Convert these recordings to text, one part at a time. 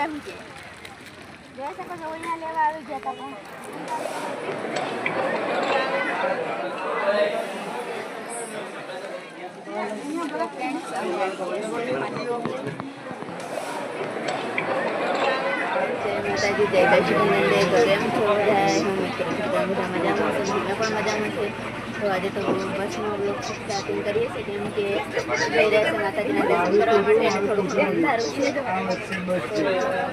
એમ કે જોઈ શકો છો અહીંયા લેવા આવી ગયા હતા પણ અહીંયા બધા friends જય માતાજી જય દર્શનંદે તો કેમ છો બધા હું મિત્રો બધા બધા મજામાં છું અમે પણ મજામાં છે તો આજે તો બસનો બ્લોગ સ્ટાર્ટિંગ કરીએ છીએ કેમ કે જઈ રહ્યા છે માતાજીના દર્શન કરવા માટે અને થોડુંક અંધારું છે તો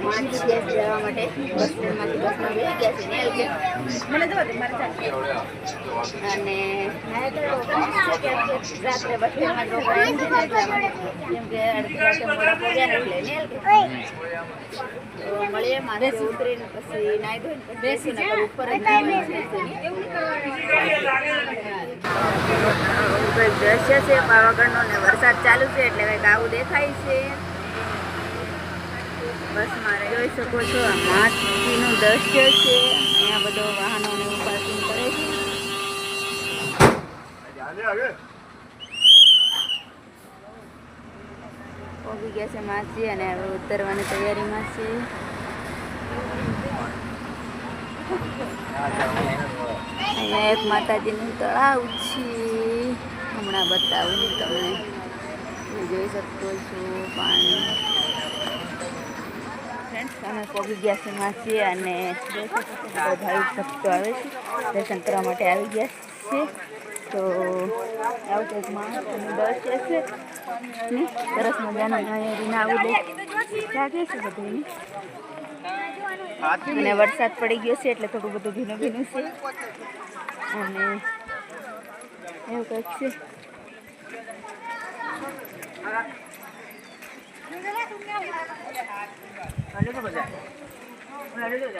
પાંચ ગેસ જવા માટે બસમાંથી બસમાં બેસી ગયા છે ને એટલે મને જવા દે મારે અને રાત્રે બસમાં છે ને માટે કેમ કે અડધી રાતે મોડા પહોંચ્યા એટલે ને એટલે મળીએ મારે ઉતરીને પછી નાઈ ધોઈને બેસીને ઉપર જ દ્રશ્ય છે પાવાગઢનો ને વરસાદ ચાલુ છે એટલે આવું દેખાય છે બસ મારે જોઈ શકો છો આ માછીનું દ્રશ્ય છે અહીંયા બધો વાહનોને એવું કરે છે પહોંચી ગયા છે માછી અને ઉતરવાની તૈયારીમાં છે અહીંયા એક માતાજીનું તળાવ છે. હમણાં બતાવું તમે જોઈ શકો છો, પાણી અમે પહોંચી ગયા છે અને ભાવિક ભક્તો આવે છે. દર્શન કરવા માટે આવી ગયા છે. તો આવું કંઈક માણસનું બસ છે. સરસ મજાના અહીંયા આવું લાગે છે બધું? અને વરસાદ પડી ગયો છે એટલે થોડું બધું ભીનું ભીનું છે. અને એવું કંઈક છે. જોઈ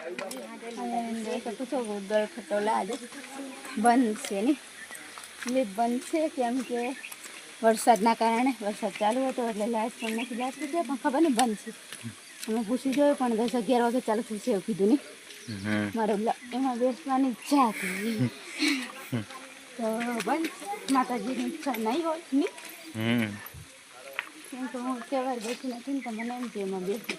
શકો છો ગૂગલ બંધ છે ને? એટલે બંધ છે કેમ કે વરસાદના કારણે વરસાદ ચાલુ હતો એટલે લાઈટ પણ નથી લાગતી છે પણ ખબર નહીં બંધ છે. અમે પૂછી જોયું પણ દસ અગિયાર વાગે ચાલુ થશે એવું કીધું નહીં મારે એમાં બેસવાની ઈચ્છા હતી. તો બંધ માતાજીની ઈચ્છા નહીં હોય નહીં. કેમ કે હું તહેવાર બેસી નથી ને તો મને એમ કે એમાં બેસું.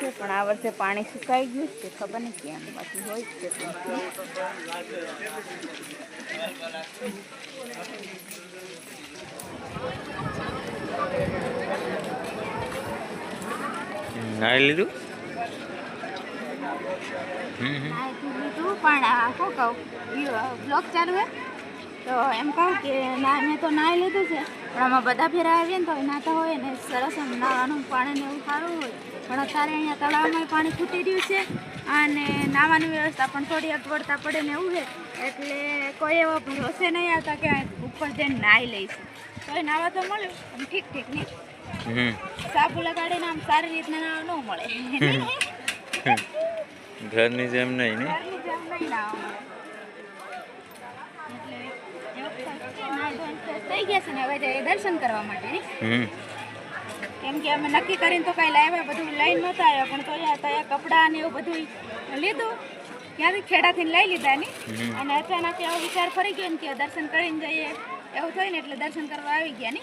છે પણ આ વર્ષે પાણી સુકાઈ ગયું છે ખબર નહીં કેમ બાકી હોય જ છે પણ. નાઈ લીધું? પણ આ શું કહું બ્લોક ચાલુ હે તો એમ કહું કે ના મેં તો નાહી લીધું છે પણ આમાં બધા ફેરા આવીએ ને તો નાતા હોય ને સરસ એમ નાવાનું પાણી ને એવું સારું હોય. પણ અત્યારે અહીંયા તળાવમાં પાણી ખૂટી રહ્યું છે અને નાવાની વ્યવસ્થા પણ થોડી અગવડતા પડે ને એવું છે. એટલે કોઈ એવો ભરોસે નહીં આવતા કે ઉપર જઈને નાહી લઈશું. તો એ નાવા તો મળ્યું પણ ઠીક ઠીક નહીં. સાબુ લગાડીને આમ સારી રીતના નાવા ન મળે. ઘરની જેમ નહીં ને? ઘરની જેમ નહીં નાવા મળે. થઈ ગયા છે ને હવે દર્શન કરવા માટે કેમ કે અમે નક્કી કરીને તો કાંઈ લાવ્યા બધું લઈને નહોતા આવ્યા પણ તો તયા કપડાં ને એવું બધું લીધું. ત્યાંથી ખેડાથી લઈ લીધા ની અને અચાનક એવો વિચાર ફરી ગયો ને કે દર્શન કરીને જઈએ. એવું થયું ને એટલે દર્શન કરવા આવી ગયા ને.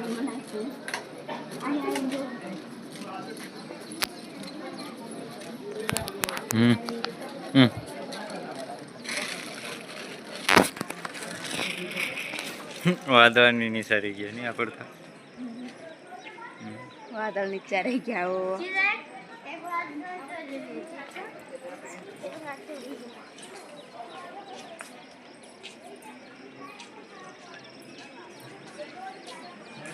અહીંયા આવીને હમ હમ. વાદળની નિસારી ગયા નહીં આપણે તો વાદળ નીચે રહી ગયા હો દરિયા ને એટલે નહીં દેખાય ને હમ હમ હમ હમ.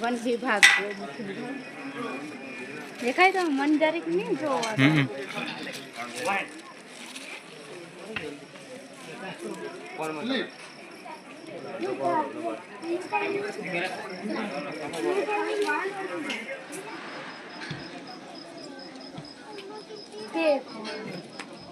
વન વિભાગ દેખાય તો મન દરેક નહીં જોવા. Thank देखो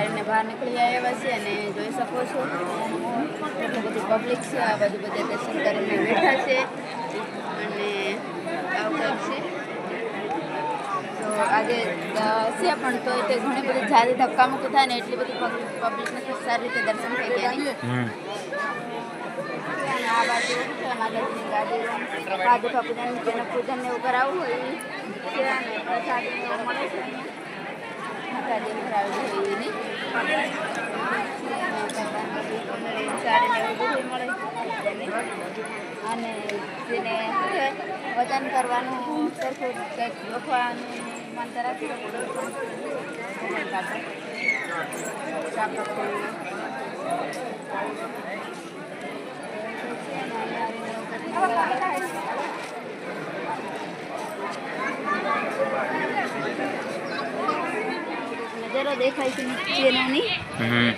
કરીને બહાર નીકળી આવ્યા છીએ અને જોઈ શકો છો એટલું બધું પબ્લિક છે આ બાજુ બધા દર્શન કરીને બેઠા છે. અને આવું છે. તો આજે છે પણ તોય તે ઘણી બધી જાતે ધક્કા મૂકી થાય ને એટલી બધી પબ્લિક નથી સારી રીતે દર્શન થઈ ગયા આ બાજુ માતાજીની ગાડી પાદુકા પૂજન જેને પૂજનને એવું કરાવવું હોય છે અને પ્રસાદ મળે છે. માતાજી કરાવેલું હોય એની અને જેને વજન કરવાનું સરખું કંઈક લખવાનું માનતા રાખી નજરો દેખાય છે નીચેનો ની હમ.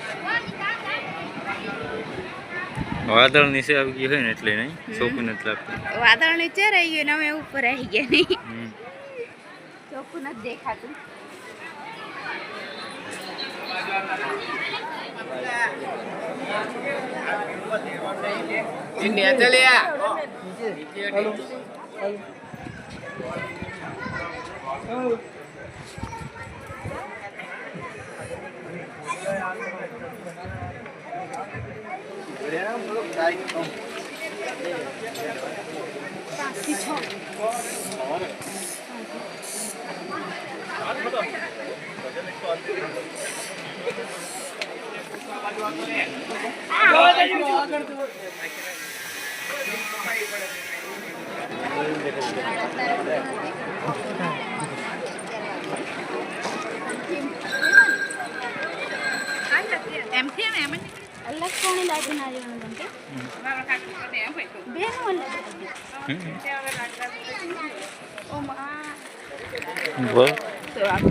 વાદળ નીચે આવી ગયું હોય ને એટલે નહીં? ચોખ્ખું નથી લાગતું. વાદળ નીચે રહી ગયું ને અમે ઉપર આવી ગયા નહીં. ચોખ્ખું નથી દેખાતું. એમ એમ અલગ કોણી લાગે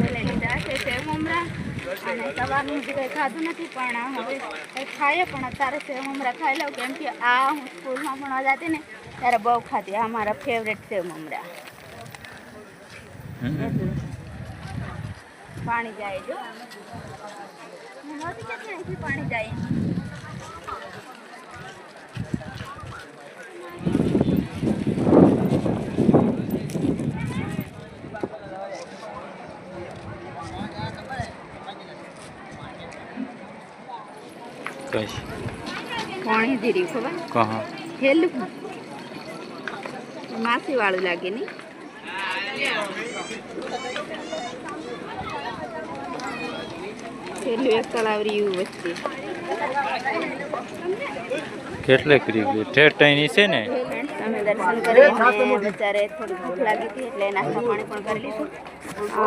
લઈ લીધા છે સેવ મમરા અને સવારનું જે કંઈ ખાધું નથી પણ હવે કંઈ ખાઈએ પણ અત્યારે સેવ મમરા ખાઈ લઉં કેમ કે આ હું સ્કૂલમાં પણ જતી ને ત્યારે બહુ ખાધી આ મારા ફેવરેટ સેવ મમરા પાણી જાય જો. પાણી જાય કઈ? પાણી ધીરી ખબર? કહો હેલું. માસી વાળું લાગે નહીં. છેલ્લું એક તળાવ રહ્યું વચ્ચે. કેટલે કરી ગયું? ઠેઠ ટાઈની છે ને? અમે દર્શન કરી અને બચારે થોડી ભૂખ લાગી હતી એટલે નાસ્તા પાણી પણ કરી લીધું.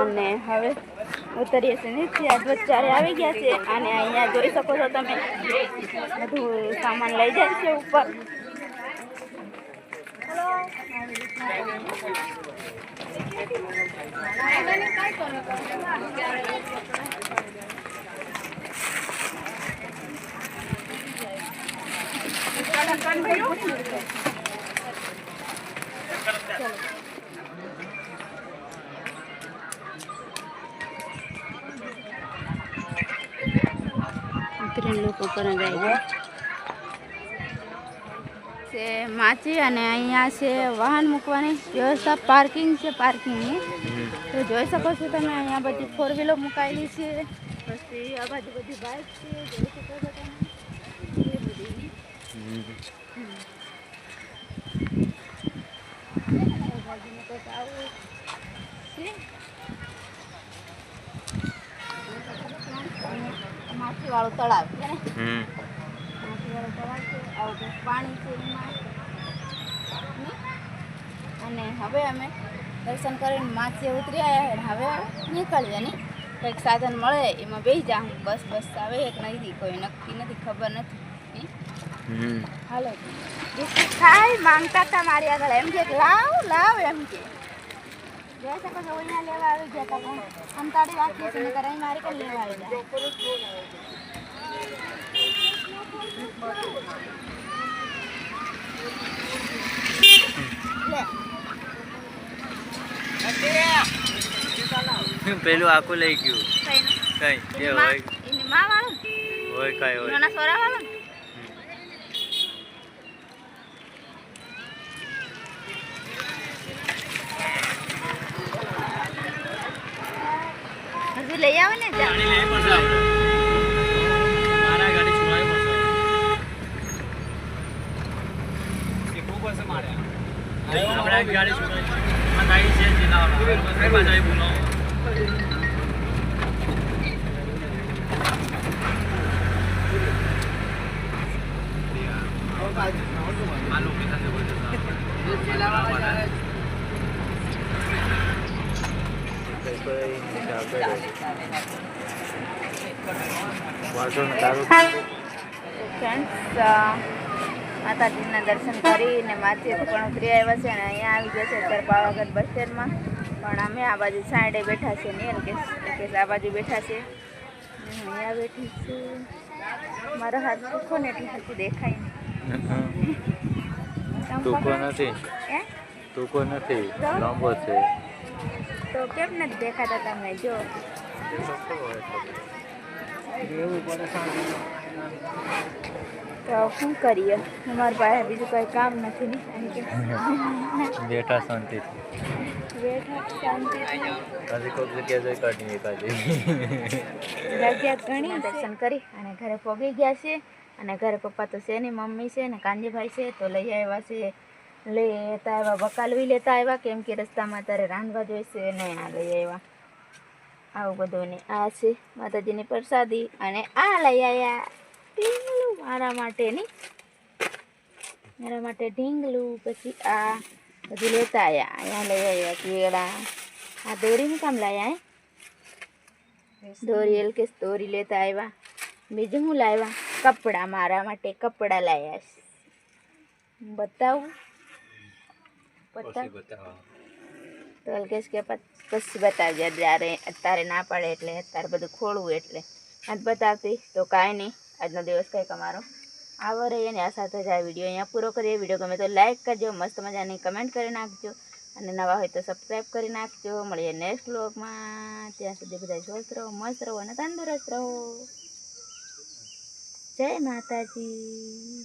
અને હવે ઉતરીએ છીએ નીચે ચારે આવી ગયા છે. અને અહીંયા જોઈ શકો છો તમે. બધું સામાન લઈ જાય છે ઉપર. ત્રણ લોકો પણ જાય છે. છે માચી અને અહીંયા છે વાહન મૂકવાની વ્યવસ્થા પાર્કિંગ છે પાર્કિંગની. તો જોઈ શકો છો તમે અહીંયા બધી ફોર વ્હીલર મુકાયેલી છે. પછી આ બાજુ બધી બાઇક છે. જોઈ શકો છો તમે એ બધી હમ. આ બાજુનું કંઈક આવું છે માછીવાળું તળાવ. છે ને માછીવાળું તળાવ છે આવું પાણી છે એમાં. અને હવે અમે દર્શન કરીને માછી ઉતરી આવ્યા અને હવે નીકળીએ ને કંઈક સાધન મળે એમાં બેસી હું બસ બસ આવે એક નથી કોઈ નક્કી નથી ખબર નથી. હાલો. બિસ્કિટ ખાઈ માંગતા હતા મારી આગળ. એમ કે લાવ લાવ એમ કે. જોઈ શકો છો અહીંયા લેવા આવી ગયા હતા પણ. અંતાડી રાખી છે નકર અહીં મારી પણ લેવા આવી જાય. પેલું આખું લઈ ગયું. કઈ? કઈ? જે હોય. એની માં મારા ગાડી કઈ પડશે સોરા ગાડી હજુ લઈ આવે ને જા ફ્રેન્ડ્સ માતાજીના દર્શન કરીને માથે પણ ઉતરી આવ્યા છે અને અહીંયા આવી ગયા છે અત્યારે પાવાગઢ બસ સ્ટેન્ડમાં પણ અમે આ બાજુ સાઈડે બેઠા છે ને કે કે આ બાજુ બેઠા છે અહીંયા બેઠી છું. મારો હાથ ટૂંકો ને એટલું હરખું દેખાય નહીં. ટૂંકો નથી. હે? નથી. લાંબો છે. તો કેમ નથી દેખાતા તમે જો. તો શું કરીએ? અમારી પાસે બીજું કોઈ કામ નથી ને? બેઠા શાંતિ બેઠા શાંતિથી. હજી કોઈક જગ્યા જઈ કાઢીએ કાઢી જગ્યા ઘણી દર્શન કરી અને ઘરે પહોંચી ગયા છે. અને ઘરે પપ્પા તો છે ને મમ્મી છે ને કાંજીભાઈ છે તો લઈ આવ્યા છે. લેતા આવ્યા વકાલવી લેતા આવ્યા કેમ કે રસ્તામાં તારે રાંધવા જોઈશે, ને આ લઈ આવ્યા આવું બધું ને આ છે માતાજીની પ્રસાદી અને આ લઈ આવ્યા ઢીંગલું, મારા માટેની મારા માટે ઢીંગલું, પછી આ બધું લેતા આવ્યા અહીંયા લઈ આવ્યા કેળા. આ દોરીનું કામ લાવ્યા હે? દોરી કે દોરી લેતા આવ્યા બીજું હું લાવ્યા કપડાં, મારા માટે કપડાં લાવ્યા બતાવું. બતાવ તો અલ્કેશ કે પછી બતાવજે જ્યારે અત્યારે ના પડે એટલે અત્યારે બધું ખોળવું એટલે આજ બતાવતી તો કાંઈ નહીં આજનો દિવસ કંઈક અમારો આવો રહીએ ને આ સાથે જ આ વીડિયો અહીંયા પૂરો કરીએ વીડિયો ગમે તો લાઇક કરજો મસ્ત મજાની કમેન્ટ કરી નાખજો અને નવા હોય તો સબસ્ક્રાઈબ કરી નાખજો. મળીએ નેક્સ્ટ વ્લોગમાં ત્યાં સુધી બધા સ્વસ્થ રહો મસ્ત રહો અને તંદુરસ્ત રહો. જય માતાજી.